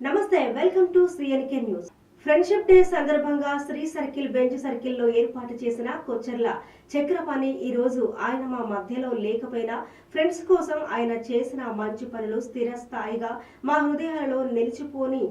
నమస్తే welcome to CNK news. Friendship day సందర్భంగా Sri circle bench సర్కిల్లో ఏర్పాటు చేసిన కొచ్చర్ల చక్రపాణి ఈ రోజు ఆయన మా మధ్యలో లేకపోయినా ఫ్రెండ్స్ కోసం ఆయన చేసిన మంచి పనులు స్థిరస్థాయిగా మా హృదయాలలో నిలిచిపోని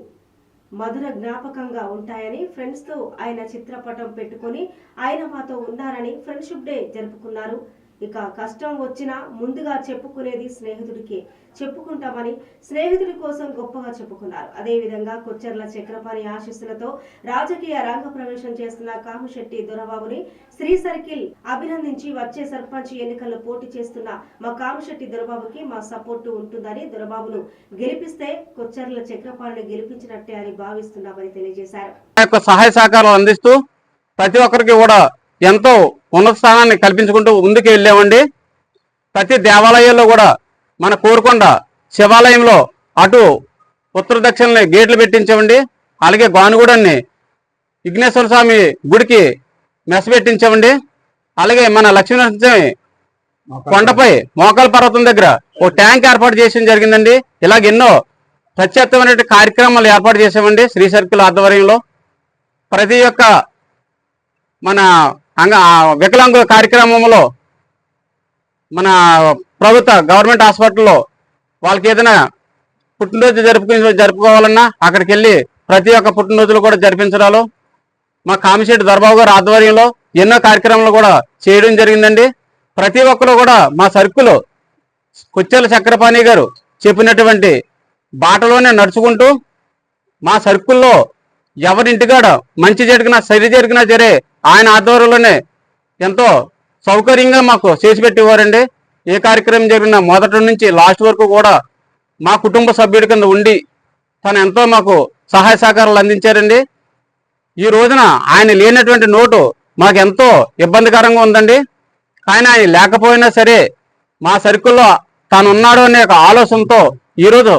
మధుర జ్ఞాపకంగా ఉంటాయని ఫ్రెండ్స్తో ఆయన చిత్రపటం పెట్టుకొని ఆయన మాతో ఉన్నారని ఫ్రెండ్షిప్ డే జరుపుకున్నారు. ఇక కష్టం వచ్చినా ముందుగా చెప్పుకునేది స్నేహితుడికి. చెప్పుకుంటామని స్నేహితుడి కోసం గొప్పగా చెప్పుకున్నారు. అదేవిధంగా కొచ్చర్ల చక్రపాణి ఆశీస్సులతో రాజకీయ రంగ ప్రవేశం చేస్తున్న కామిశెట్టి దొరబాబుని శ్రీ సర్కిల్ అభినందించి వచ్చే సర్పంచ్ ఎన్నికల్లో పోటీ చేస్తున్న మా కామిశెట్టి దొరబాబుకి మా సపోర్టు ఉంటుందని దొరబాబును గెలిపిస్తే కొచ్చర్ల చక్రపాణిని గెలిపించినట్టే అని భావిస్తున్నామని తెలియజేశారు. సహాయ సహకారాలు అందిస్తూ ప్రతి ఒక్కరికి కూడా ఎంతో ఉన్నత స్థానాన్ని కల్పించుకుంటూ ముందుకు వెళ్ళామండి. ప్రతి దేవాలయాల్లో కూడా మన కోరుకొండ శివాలయంలో అటు ఉత్తర దక్షిణని గేట్లు పెట్టించామండి. అలాగే గానుగూడని విఘ్నేశ్వర స్వామి గుడికి మెస పెట్టించామండి. అలాగే మన లక్ష్మీనరసింహ కొండపై మోకాల పర్వతం దగ్గర ఓ ట్యాంక్ ఏర్పాటు చేయడం జరిగిందండి. ఇలాగ ఎన్నో ప్రత్యేకమైన కార్యక్రమాలు ఏర్పాటు చేసామండి శ్రీ సర్కిల్ ఆధ్వర్యంలో. ప్రతి ఒక్క మన అంగ వికలాంగుల కార్యక్రమంలో మన ప్రభుత్వ గవర్నమెంట్ హాస్పిటల్లో వాళ్ళకి ఏదైనా పుట్టినరోజు జరుపుకుని జరుపుకోవాలన్నా అక్కడికి వెళ్ళి ప్రతి ఒక్క పుట్టినరోజులు కూడా జరిపించడాలు. మా కామిశెట్టి దర్బాబు గారు ఆధ్వర్యంలో ఎన్నో కార్యక్రమాలు కూడా చేయడం జరిగిందండి. ప్రతి ఒక్కరు కూడా మా సర్కులు కొచ్చెల చక్రపాణి గారు చెప్పినటువంటి బాటలోనే నడుచుకుంటూ మా సర్కుల్లో ఎవరింటికాడ మంచి జరిగినా సరి జరిగినా సరే ఆయన ఆధ్వర్యంలోనే ఎంతో సౌకర్యంగా మాకు చేసి పెట్టేవారండి. ఏ కార్యక్రమం జరిగిన మొదటి నుంచి లాస్ట్ వరకు కూడా మా కుటుంబ సభ్యుడి కింద ఉండి తను ఎంతో మాకు సహాయ సహకారాలు అందించారండి. ఈ రోజున ఆయన లేనటువంటి నోటు మాకు ఎంతో ఇబ్బందికరంగా ఉందండి. కానీ ఆయన లేకపోయినా సరే మా సరుకుల్లో తాను ఉన్నాడు అనే ఒక ఆలోచనతో ఈరోజు